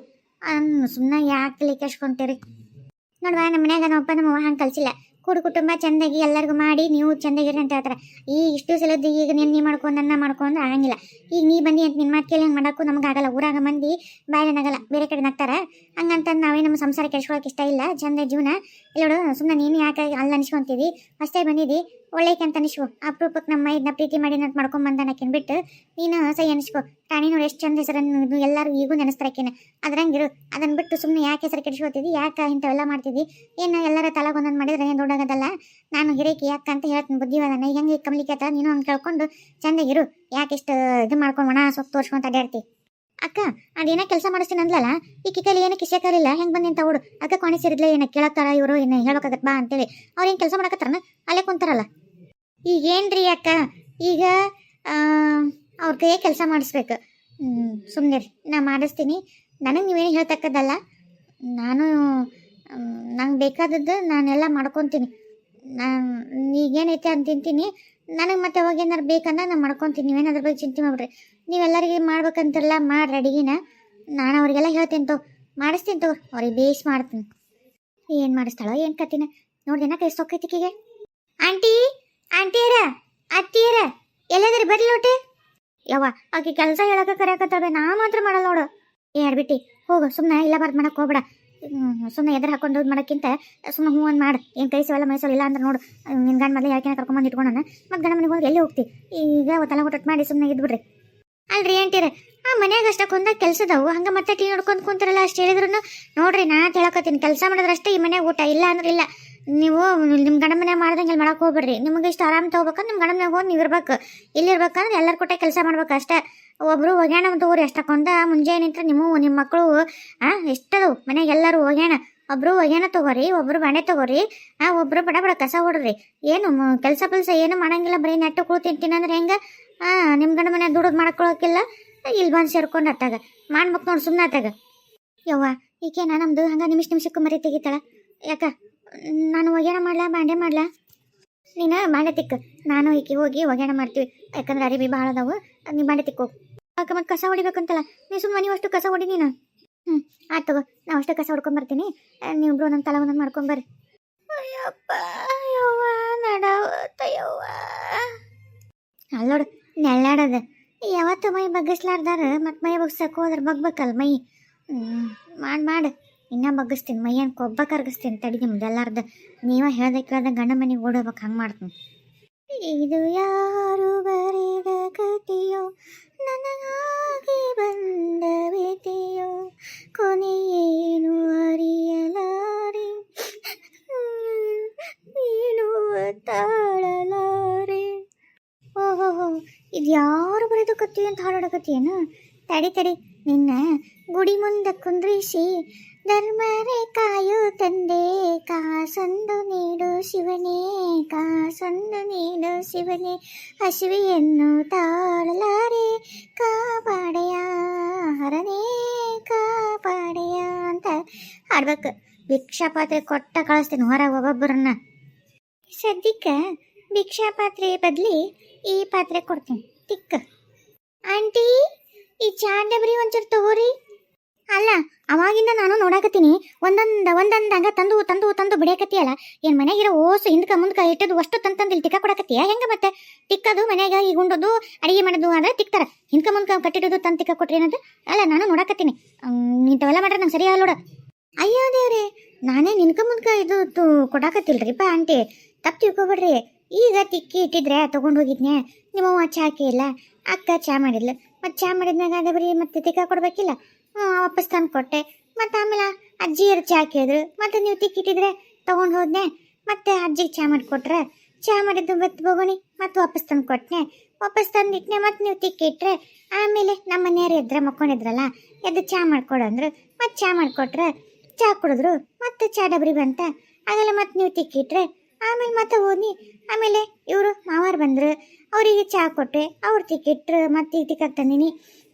ಸುಮ್ಮನೆ ಯಾಕೆ ತಲೆ ಕೆಸ್ಕೊಂತೀರಿ ನೋಡುವ ನಮ್ಮ ಮನ್ಯಾಗ ನಮ್ಮ ಅಪ್ಪ ನಮ್ಮ ಹಂಗೆ ಕಲ್ಸಿಲ್ಲ. ಕೂಡು ಕುಟುಂಬ ಚೆನ್ನಾಗಿ ಎಲ್ಲರಿಗೂ ಮಾಡಿ ನೀವು ಚೆಂದಾಗಿರಿ ಅಂತ ಹೇಳ್ತಾರೆ. ಈ ಇಷ್ಟು ಸಲದ್ದು ಈಗ ನೀನು ನೀ ಮಾಡ್ಕೊಂಡು ನನ್ನ ಮಾಡ್ಕೊಂಡು ಆಗಂಗಿಲ್ಲ. ಈಗ ನೀ ಬಂದು ಅಂತ ನಿನ್ನ ಮಾತು ಕೇಳಿ ಹಂಗೆ ಮಾಡೋಕ್ಕೂ ನಮ್ಗೆ ಆಗಲ್ಲ. ಊರಾಗ ಮಂದಿ ಬಾಯಿನಾಗಲ್ಲ ಬೇರೆ ಕಡೆ ನಗ್ತಾರ. ಹಂಗಂತಂದು ನಾವೇ ನಮ್ಮ ಸಂಸಾರ ಕೆಡ್ಸ್ಕೊಳಕ್ಕೆ ಇಷ್ಟ ಇಲ್ಲ. ಚಂದ ಜೀವನ. ಇಲ್ಲೋಡು ಸುಮ್ಮನೆ ನೀನು ಯಾಕೆ ಅಲ್ಲಿ ಅನ್ಸ್ಕೊಂತೀವಿ ಅಷ್ಟೇ ಬಂದಿದ್ದಿ ಒಳ್ಳೆಕೆ ಅಂತ ಅನಿಸ್ಕೊ. ಅಪರೂಪಕ್ಕೆ ನಮ್ಮ ಇದನ್ನ ಪ್ರೀತಿ ಮಾಡಿ ಅಂತ ಮಾಡ್ಕೊಂಡ್ ಬಂದನಕ್ಕಿನ್ ಬಿಟ್ಟು ನೀನು ಸೈ ಅನಿಸ್ಕೊ. ರಾಣಿ ನೋಡಿ ಎಷ್ಟು ಚಂದ ಹೆಸರನ್ನು ಎಲ್ಲರೂ ಈಗೂ ನೆನೆಸ್ತಾರಕ್ಕೇನೆ ಅದ್ರಂಗಿರು ಅದನ್ನ ಬಿಟ್ಟು ಸುಮ್ಮನೆ ಯಾಕೆ ಹೆಸರು ಕೆಡಿಸ್ಕೊತಿದ್ದಿ? ಯಾಕೆ ಇಂಥವೆಲ್ಲ ಮಾಡ್ತಿದ್ದಿ? ಏನು ಎಲ್ಲರ ತಲೆಗೊಂದೊಂದು ಮಾಡಿದ್ರೆ ಏನು ದೊಡ್ಡಾಗದಲ್ಲ? ನಾನು ಹಿರೇಕಿ ಯಾಕೆ ಅಂತ ಹೇಳ್ತೀನಿ ಬುದ್ಧಿವಾದನ. ಹೆಂಗೆ ಕಮಲಿಕೇತ ನೀನು ಹಂಗೆ ಕೇಳ್ಕೊಂಡು ಚಂದಾಗಿರು ಯಾಕೆ ಇಷ್ಟು ಇದು ಮಾಡ್ಕೊಂಡು ಒಣ ಸೊಪ್ಪು ತೋರ್ಸ್ಕೊಂತ ಅಡ್ಯಾಡ್ತಿ? ಅಕ್ಕ ಅದೇನ ಕೆಲಸ ಮಾಡಿಸ್ತೀನಿ ಅಂದ್ಲಲ್ಲ, ಈ ಕೈಲಿ ಏನೋ ಕಿಸೆ ಕರಿಲ್ಲ ಹೆಂಗೆ ಬಂದಿ ಅಂತ ಓಡು. ಅಕ್ಕ ಕೊನೆ ಸೇರಿದ್ಲ ಏನ ಕೇಳತ್ತಾರ ಇವರು ಏನು ಹೇಳ್ಬೇಕಾಗತ್ ಬಾ ಅಂತೇಳಿ. ಅವ್ರು ಏನು ಕೆಲಸ ಮಾಡಕತ್ತಾರನ? ಅಲ್ಲೇ ಕುಂತಾರಲ್ಲ. ಈಗ ಏನ್ರಿ ಅಕ್ಕ? ಈಗ ಅವ್ರ ಕೈಯೇ ಕೆಲಸ ಮಾಡಿಸ್ಬೇಕು. ಸುಮ್ಮನೆ ನಾ ಮಾಡಿಸ್ತೀನಿ. ನನಗೆ ನೀವೇನು ಹೇಳ್ತಕ್ಕದಲ್ಲ ನಾನು ನಂಗೆ ಬೇಕಾದದ್ದು ನಾನೆಲ್ಲ ಮಾಡ್ಕೊತೀನಿ. ನಾನು, ಈಗೇನೈತೆ ಅಂತ ತಿಂತೀನಿ ನನಗೆ ಮತ್ತೆ ಅವಾಗ ಏನಾರು ಬೇಕಂದ್ರೆ ನಾನು ಮಾಡ್ಕೊತೀನಿ. ನೀವೇನು ಅದ್ರ ಬಗ್ಗೆ ಚಿಂತೆ ಮಾಡ್ಬಿಡ್ರಿ. ನೀವೆಲ್ಲರಿಗೆ ಮಾಡ್ಬೇಕಂತೆಲ್ಲ ಮಾಡ್ರಿ ಅಡಿಗೆನ. ನಾನು ಅವರಿಗೆಲ್ಲ ಹೇಳ್ತೀನಿ ತೋ ಮಾಡಿಸ್ತೀನಿ ತೋ ಅವ್ರಿಗೆ ಬೇಸ್ ಮಾಡ್ತೀನಿ. ಏನು ಮಾಡಿಸ್ತಾಳೋ, ಏನು ಕತ್ತಿನ ನೋಡ್ದೇನ ಕೈ ಸೊಕ್ಕೈತಿಕಿಗೆ ಆಂಟಿ ಆಂಟಿಯರ ಅತ್ತಿಯರ ಎಲ್ಲದ್ರಿ ಬರ್ಲಿ ಲೋಟೆ ಯವ್ವ, ಆಕೆ ಕೆಲಸ ಹೇಳಕ್ಕೆ ಕರೆಯಕತ್ತಾವೆ ನಾ ಮಾತ್ರ ಮಾಡಲ್ಲ ನೋಡು. ಏ ಆಡ್ಬಿಟ್ಟಿ ಹೋಗು ಸುಮ್ಮನೆ ಇಲ್ಲ ಬರ್ದು ಮಾಡಕ್ಕೆ ಹೋಗ್ಬೇಡ. ಸುಮ್ಮನೆ ಎದುರು ಹಾಕೊಂಡು ಇದು ಮಾಡೋಕ್ಕಿಂತ ಸುಮ್ಮನೆ ಹ್ಞೂ ಒಂದು ಮಾಡು. ಏನು ಕೈ ಸಿವಲ್ಲ ಮೈಸೂರು ಇಲ್ಲ ಅಂದ್ರೆ ನೋಡು. ನಿನ್ನ ಗಂಡ ಮೊದಲು ಯಾಕೆ ಕರ್ಕೊಂಬಂದು ಇಟ್ಕೊಂಡನ? ಮತ್ತು ಗಂಡ ಮನೆಗೆ ಹೋಗಿ ಎಲ್ಲಿ ಹೋಗ್ತಿ? ಈಗ ತಲೆ ಹೊಟ್ಟೆ ಮಾಡಿ ಸುಮ್ಮನೆ ಇದ್ಬಿಡ್ರಿ. ಅಲ್ರಿ ಅಂತೀರ ಆ ಮನ್ಯಾಗ ಅಷ್ಟ ಕೆಲಸ ಕೆಲ್ಸದವು. ಹಂಗ ಮತ್ತೆ ಟೀ ನೋಡ್ಕೊಂಡ್ ಕುಂತಾರಲ್ಲ ಅಷ್ಟು ಹೇಳಿದ್ರು ನೋಡ್ರಿ, ನಾ ಹೇಳಕತ್ತೀನಿ ಕೆಲಸ ಮಾಡಿದ್ರಷ್ಟೇ ಈ ಮನ್ಯಾಗ ಊಟ. ಇಲ್ಲ ಅಂದ್ರೆ ಇಲ್ಲ. ನೀವು ನಿಮ್ಮ ಗಂಡ ಮನ್ಯಾಗ ಮಾಡ್ದಂಗೆ ಇಲ್ಲಿ ಮಾಡಕ್ ಹೋಗ್ಬೇಡ್ರಿ. ನಿಮಗೆ ಇಷ್ಟು ಆರಾಮ್ ತಗೋಬೇಕಂದ್ರೆ ನಿಮ್ಮ ಗಂಡ ಮನ್ಯಾಗ ಹೋಗಿ ನೀವು ಇರ್ಬೇಕು ಇಲ್ಲಿ ಇರ್ಬೇಕಂದ್ರೆ ಎಲ್ಲರ ಕೊಟ್ಟೆ ಕೆಲಸ ಮಾಡ್ಬೇಕು ಅಷ್ಟೇ. ಒಬ್ರು ಹೊಗ್ಯಾಣ ಅಂತ ಊರಿ ಅಷ್ಟಕ್ಕೊಂದ ಮುಂಜಾನೆ ನಿಂತ್ರೆ ನಿಮ್ಮ ನಿಮ್ಮ ಮಕ್ಕಳು ಆ, ಎಷ್ಟದವು ಮನ್ಯಾಗ ಎಲ್ಲರೂ ಒಬ್ರು ಏನ ತಗೋರಿ, ಒಬ್ರು ಬಾಣೆ ತಗೋರಿ, ಆ, ಒಬ್ರು ಬಡ ಬಡ ಕಸ ಹೊಡ್ರಿ. ಏನು ಕೆಲಸ ಪಲ್ಸ ಏನು ಮಾಡಂಗಿಲ್ಲ, ಬರೀ ನೆಟ್ಟು ಕುಳು ತಿಂತೀನಿ ಅಂದ್ರೆ ಹೆಂಗ? ಆ ನಿಮ್ಮ ಗಂಡ ಮನೆ ದುಡ್ದು ಮಾಡ್ಕೊಳಕಿಲ್ಲ? ಇಲ್ಲಿ ಬಂದು ಸೇರ್ಕೊಂಡು ಅತ್ತಾಗ. ಮಾಡ್ಬೇಕು ನೋಡಿ ಸುಮ್ಮನೆ ಅತ್ತಾಗ. ಯವ್ವ ಈಕೇನ ನಮ್ದು ಹಂಗ ನಿಮಿಷ ನಿಮಿಷಕ್ಕೂ ಮರಿ ತೆಗಿತಾಳ. ಯಾಕ, ನಾನು ಒಗ್ಯಾಣ ಮಾಡ್ಲಾ ಬಾಂಡೆ ಮಾಡ್ಲಾ? ನೀನು ಬಾಂಡೆ ತಿಕ್ಕ. ನಾನು ಈಕೆ ಹೋಗಿ ಒಗ್ಯಾಣ ಮಾಡ್ತೀವಿ. ಯಾಕಂದ್ರೆ ಅರಿವಿ ಭಾಳ ಅದಾವು. ನೀ ಬಾಂಡೆ ತಿಕ್ಕು ಅಕ್ಕ ಮತ್ತೆ ಕಸ ಹೊಡಿಬೇಕಂತಲ್ಲ? ನೀ ಸುಮ್ಮನೆ ಅಷ್ಟು ಕಸ ಹೊಡಿ ನೀನು. ಹ್ಞೂ ಆಯ್ತು ತಗೋ. ನಾವು ಅಷ್ಟೇ ಕಸ ಹೊಡ್ಕೊಂಬರ್ತೀನಿ ಬ್ರೋ ಒಂದೊಂದು ತಲೆ ಒಂದೊಂದು ಮಾಡ್ಕೊಂಬರ್ರಿ ಅಯ್ಯಪ್ಪ ಯವ್ವ ನಡವತ್ತಯ್ಯವ್ವ ನೆಳ್ಳಾಡದ. ಯಾವತ್ತು ಮೈ ಬಗ್ಗಿಸ್ಲಾರ್ದಾರ ಮತ್ತೆ ಮೈ ಬಗ್ಸಕ್ಕೆ ಹೋದ್ರೆ ಬಗ್ಬೇಕಲ್ಲ ಮೈ. ಮಾಡಿ ಮಾಡು. ಇನ್ನೂ ಬಗ್ಗಿಸ್ತೀನಿ. ಮೈ ಏನು ಕೊಬ್ಬ ಕರ್ಗಿಸ್ತೀನಿ ತಡಿ ನಿಮ್ದು ಎಲ್ಲಾರ್ದು. ನೀವ ಹೇಳ್ದೆ ಕೇಳ್ದೆ ಗಂಡ ಮನೆಗೆ ಓಡೋಬೇಕು ಹಂಗೆ ಮಾಡ್ತೀನಿ. ಇದು ಯಾರು ಬರೆದ ಕಥೆಯೋ ನನಗಾಗಿ ಬಂದ ಕೊನೆ ಕೊನೆಯೇನು ಅರಿಯಲಾರೆ? ನೀನು ತಾಳಲಾರೆ ಓಹೋ ಇದು ಯಾರು ಬರೆದು ಕತ್ತಿ ಅಂತ ಹಾಡಾಡಕತ್ತೀಯನ? ತಡಿ ತಡಿ, ನಿನ್ನ ಗುಡಿ ಮುಂದೆ ಕುಂದ್ರಿಸಿ ಧರ್ಮರೇ ಕಾಯು ತಂದೆ, ಕಾಸಂದು ನೀಡು ಶಿವನೇ, ಕಾಸಂದು ನೀಡು ಶಿವನೇ, ಹಸಿವೆಯನ್ನು ತಾಳಲಾರೆ, ಕಾಪಾಡೆಯ ಹರನೇ, ಕಾಪಾಡೆಯ ಅಂತ ಹಾಡ್ಬೇಕು. ಭಿಕ್ಷಾ ಪಾತ್ರೆ ಕೊಟ್ಟ ಕಳಿಸ್ತೀನಿ ಹೊರಗೆ ಒಬ್ಬೊಬ್ಬರನ್ನ. ಸದ್ಯಕ್ಕೆ ಭಿಕ್ಷಾಪಾತ್ರೆ ಬದಲಿ ಈ ಪಾತ್ರೆ ಕೊಡ್ತೀನಿ. ತಿಕ್ಕ. ಆಂಟಿ, ಈ ಚಾ ಡಬ್ರಿ ಒಂಚೂರು ತಗೋರಿ. ಅಲ್ಲ, ಅವಾಗಿಂದ ನಾನು ನೋಡಾಕತ್ತೀನಿ. ಒಂದೊಂದ ಒಂದೊಂದ ಹಂಗ ತಂದು ತಂದು ತಂದು ಬಿಡಿಯಾಕತ್ತಿಯಲ್ಲ? ಏನ್ ಮನೆಗಿರೋ ಓಸು ಹಿಂದ್ಕ ಮುಂದ್ಕ ಇಟ್ಟದು ಅಷ್ಟು ತಂದ್ ಇಲ್ಲಿ ತಿಕ್ಕ ಕೊಡಕತ್ತೀಯ? ಹೆಂಗ ಮತ್ತೆ? ತಿಕ್ಕದು ಮನ್ಯಾಗ ಈಗ ಉಂಡೋದು ಅಡಿಗೆ ಮಾಡೋದು ಅಂದ್ರೆ ತಿಕ್ತಾರ. ಹಿಂದ್ಕ ಮುಂದ್ಕ ಕಟ್ಟಿಡೋದು ತಂದು ತಿಕ್ಕ ಕೊಟ್ರಿ ಏನದು? ಅಲ್ಲ, ನಾನು ನೋಡಾಕತ್ತೀನಿ. ಇಂಥವೆಲ್ಲ ಮಾಡ್ರೆ ನಂಗೆ ಸರಿಯಾಗಲ್ಲ ನೋಡ. ಅಯ್ಯೋ ದೇವ್ರಿ, ನಾನೇ ನಿನ್ಕ ಮುಂದ್ಕ ಇದು ತು- ಕೊಡಾಕತ್ತಿಲ್ರಿಪ್ಪ ಆಂಟಿ. ತಪ್ಪು ತಿಳ್ಕೊಬೇಡ್ರಿ. ಈಗ ತಿಕ್ಕಿ ಇಟ್ಟಿದ್ರೆ ತಗೊಂಡು ಹೋಗಿದ್ನೆ ನಿಮ್ಮವ್ವ ಚಾ ಇಲ್ಲ ಅಕ್ಕ ಚಾ ಮಾಡಿದ್ಲು. ಮತ್ತೆ ಚಾ ಮಾಡಿದ್ಮ್ಯಾಗ ಅದೇ ಬರೀ ಮತ್ತೆ ತಿಕ್ಕ ಕೊಡ್ಬೇಕಿಲ್ಲ. ವಾಪಸ್ ತಂದು ಕೊಟ್ಟೆ ಮತ್ತೆ ಆಮೇಲೆ ಅಜ್ಜಿಯರು ಚಹಾ ಕೇಳಿದ್ರು. ಮತ್ತೆ ನೀವು ತಿಕ್ಕಿಟ್ಟಿದ್ರೆ ತಗೊಂಡು ಹೋದ್ನೆ. ಮತ್ತೆ ಅಜ್ಜಿಗೆ ಚಾ ಮಾಡಿಕೊಟ್ರೆ. ಚಾ ಮಾಡಿದ್ದು ಮತ್ತೆ ಬೋಗೋಣಿ, ಮತ್ತೆ ವಾಪಸ್ ತಂದು ಕೊಟ್ಟನೆ ವಾಪಸ್ ತಂದಿಟ್ನೆ, ಮತ್ತೆ ನೀವು ತಿಕ್ಕಿಟ್ರೆ ಆಮೇಲೆ ನಮ್ಮ ಮನೆಯವ್ರು ಎದ್ರೆ ಮಕ್ಕೊಂಡಿದ್ರಲ್ಲ, ಎದ್ದು ಚಾ ಮಾಡ್ಕೊಡಂದ್ರು ಮತ್ತೆ ಚಾ ಮಾಡಿಕೊಟ್ರೆ, ಚಾ ಕುಡಿದ್ರು. ಮತ್ತೆ ಚಾ ಡಬ್ರಿ ಬಂತ. ಆಗಲ್ಲ ಮತ್ತೆ ನೀವು ತಿಕ್ಕಿಟ್ರೆ ಆಮೇಲೆ ಮತ್ತೆ ಹೋದ್ನಿ. ಆಮೇಲೆ ಇವರು ಮಾವಾರು ಬಂದರು. ಅವರಿಗೆ ಚಾ ಕೊಟ್ಟೆ. ಅವ್ರು ತಿಕ್ಕಿಟ್ರು. ಮತ್ತೆ ಈಗ ತಂದಿನಿ.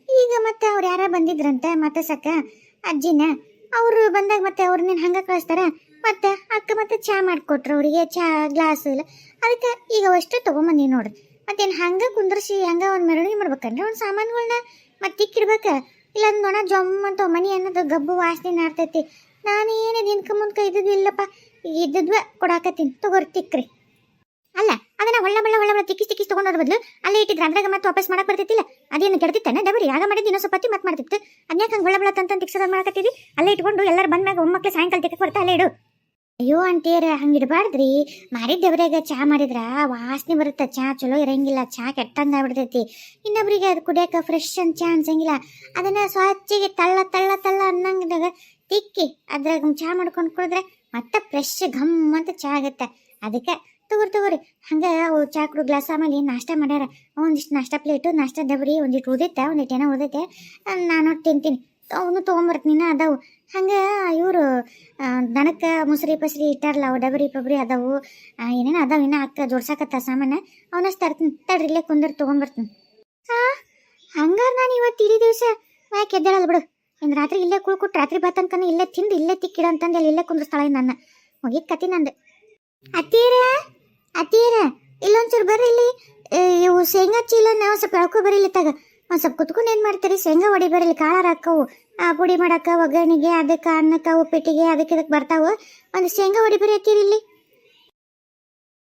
ಈಗ ಮತ್ತೆ ಅವ್ರು ಯಾರ ಬಂದಿದ್ರಂತೆ, ಮತ್ತೆ ಸಕ್ಕ, ಅಜ್ಜಿನ. ಅವರು ಬಂದಾಗ ಮತ್ತೆ ಅವ್ರನ್ನ ಹಂಗ ಕಳಿಸ್ತಾರ? ಮತ್ತೆ ಅಕ್ಕ ಮತ್ತೆ ಚಾ ಮಾಡಿಕೊಟ್ರು ಅವರಿಗೆ, ಚಾ, ಗ್ಲಾಸ್ ಇಲ್ಲ ಅದಕ್ಕೆ ಈಗ ಅಷ್ಟು ತೊಗೊಂಬಂದಿ ನೋಡ್ರಿ. ಮತ್ತೇನು ಹಂಗ ಕುಂದ್ರಿಸಿ, ಹಂಗ ಒಂದು ಮೆರವಣಿಗೆ ಮಾಡ್ಬೇಕಂದ್ರೆ ಒಂದು ಸಾಮಾನುಗಳನ್ನ ಮತ್ತೆ ತಿಕ್ಕಿಡ್ಬೇಕ? ಇಲ್ಲ ನೋಡ ಜೊಮ್ ಅಂತ ಮನಿ ಅನ್ನೋದು ಗಬ್ಬು ವಾಸನೆ ನಾಡ್ತೈತಿ ನಾನೇನು ನಿನ್ಕ ಮುಂದ್ಕ ಇದ್ದಿದ್ದು ಇಲ್ಲಪ್ಪ ಇದ್ದದ್ವ ಕೊಡಾಕತ್ತೀನಿ. ತಗೋರಿ ತಿಕ್ರಿ. ಅಲ್ಲ, ಅದನ್ನ ಒಳ್ಳೆ ಬಳ್ಳ ಒಳ್ಳೆ ತಿಕ್ಕಿಸ್ ತಿಕ್ಕಿಸ್ ತಗೊಂಡೋದ್ರ ಬದಲು ಅಲ್ಲೇ ಇಟ್ಟಿದ್ರೆ ಅದ್ರಾಗ ಮತ್ತೆ ವಾಪಸ್ ಮಾಡಕ್ ಬರ್ತಿತ್ತಿಲ್ಲ ಅದೇನು ಕೆಡ್ತಿತ್ತಾನೆ ಡಬರಿ, ಆಗ ಮಾಡಿದ್ದು ಇನ್ನೊಂದು ಸ್ವಲ್ಪ ಮತ್ತೆ ಮಾಡ್ತಿತ್ತು. ಅದ್ಯಾಕ ಹಂಗೆ ಒಳ್ಳೆ ಬಳ್ಳ ತಂತ ತಿಕ್ಸದ ಮಾಡಕತ್ತಿದ್ರಿ ಅಲ್ಲೇ ಇಟ್ಕೊಂಡು ಎಲ್ಲರೂ ಬಂದ್ಮ್ಯಾಗ ಒಮ್ಮಕ್ಕೆ ಸಾಯಂಕಾಲ ತಿಕ್ಕ ಕೊಡ್ತಾ ಅಲ್ಲೇ ಇಡು. ಅಯ್ಯೋ ಅಂತೀರ ಹಂಗೆ ಇಡಬಾರ್ದ್ರಿ. ಮಾರಿದ್ದವ್ರಿಗೆ ಚಹಾ ಮಾಡಿದ್ರ ವಾಸನೆ ಬರುತ್ತೆ? ಚಹಾ ಚಲೋ ಇರಂಗಿಲ್ಲ, ಚಾ ಕೆಟ್ಟಂಗ ಆಗ್ಬಿಡ್ತೈತಿ. ಇನ್ನೊಬ್ರಿಗೆ ಅದು ಕುಡಿಯಕ ಫ್ರೆಶ್ ಅಂತ ಚಾ ಅನ್ಸಂಗಿಲ್ಲ. ಅದನ್ನ ಸ್ವಚ್ಛಗೆ ತಳ್ಳ ತಳ್ಳ ತಳ್ಳ ಅನ್ನಂಗಿದಾಗ ತಿಕ್ಕಿ ಅದ್ರಾಗ ಚಹಾ ಮಾಡ್ಕೊಂಡು ಕುಡಿದ್ರೆ ಮತ್ತೆ ಫ್ರೆಶ್ ಘಮ್ ಅಂತ ಚಾ ಆಗುತ್ತೆ. ಅದಕ್ಕೆ ತಗೋರಿ ತಗೋರಿ. ಹಂಗೆ ಅವು ಚಾ ಕುಡು ಗ್ಲಾಸ್ ಆಮೇಲೆ ನಾಷ್ಟ ಮಾಡ್ಯಾರ? ಒಂದಿಷ್ಟು ನಾಷ್ಟ ಪ್ಲೇಟು, ನಾಷ್ಟ ಡಬರಿ ಒಂದಿಟ್ಟು ಉದೈತೆ ಒಂದಿಟ್ಟು ಏನೋ ಉದೈತೆ ನಾನು ತಿಂತೀನಿ. ಅವನು ತೊಗೊಂಬರ್ತೀನಿ ಅದಾವು. ಹಂಗೆ ಇವರು ದನಕ್ಕೆ ಮುಸ್ರಿ ಪಸ್ರಿ ಇಟ್ಟಾರಲ್ಲ, ಅವು ಡಬರಿ ಪಬ್ರಿ ಅದಾವು. ಏನೇನು ಅದಾವು, ಇನ್ನೂ ಅಕ್ಕ ಜೋಡ್ಸಾಕತ್ತ ಸಾಮಾನ. ಅವನಷ್ಟು ತರ್ತೀನಿ ತಡ್ರಿ, ಇಲ್ಲೇ ಕುಂದರ್ ತೊಗೊಂಬರ್ತೀನಿ ಹಾ ಹಂಗಾರ ನಾನು ಇವತ್ತು ಇಡೀ ದಿವಸ ಯಾಕೆ ಎದ್ದೇಳಲ್ಲ ಬಿಡು. ಇನ್ನು ರಾತ್ರಿ ಇಲ್ಲೇ ಕುಳ್ಕೊಟ್ಟು ರಾತ್ರಿ ಬತ್ತಂತಾನೆ ಇಲ್ಲೇ ತಿಂದು, ಇಲ್ಲೇ ತಿಕ್ಕಿಡ ಅಂತಂದು ಅಲ್ಲಿ ಇಲ್ಲೇ ಕುಂದ್ರಸ್ತಾಳೆ ನನ್ನ. ಹೋಗಿ ಕತಿ ನಂದು. ಅತ್ತೀರ? ಅತ್ತೀರ ಇಲ್ಲೊಂಚೂರು ಬರ್ರಿ ಇಲ್ಲಿ ಇವು ಶೇಂಗಾ ಚೀಲ ನಾವು ಸ್ವಲ್ಪ ಎಳ್ಕೊ ಬರೀಲಿ ತಗ. ಒಂದು ಸ್ವಲ್ಪ ಕುತ್ಕೊಂಡು ಏನು ಮಾಡ್ತೀರಿ? ಶೇಂಗಾ ಒಡಿ ಬರಲಿ, ಕಾಳಾರ ಹಾಕವು. ಆ ಪುಡಿ ಮಾಡಕ್ಕ ಒಗ್ಗರಣೆಗೆ, ಅದಕ್ಕೆ ಅನ್ನಕ್ಕೆ ಉಪ್ಪಿಟ್ಟಿಗೆ ಅದಕ್ಕೆ ಇದಕ್ಕೆ ಬರ್ತಾವು. ಒಂದು ಶೇಂಗಾ ಒಡಿ ಬರೀ ಅತ್ತೀರಿ ಇಲ್ಲಿ?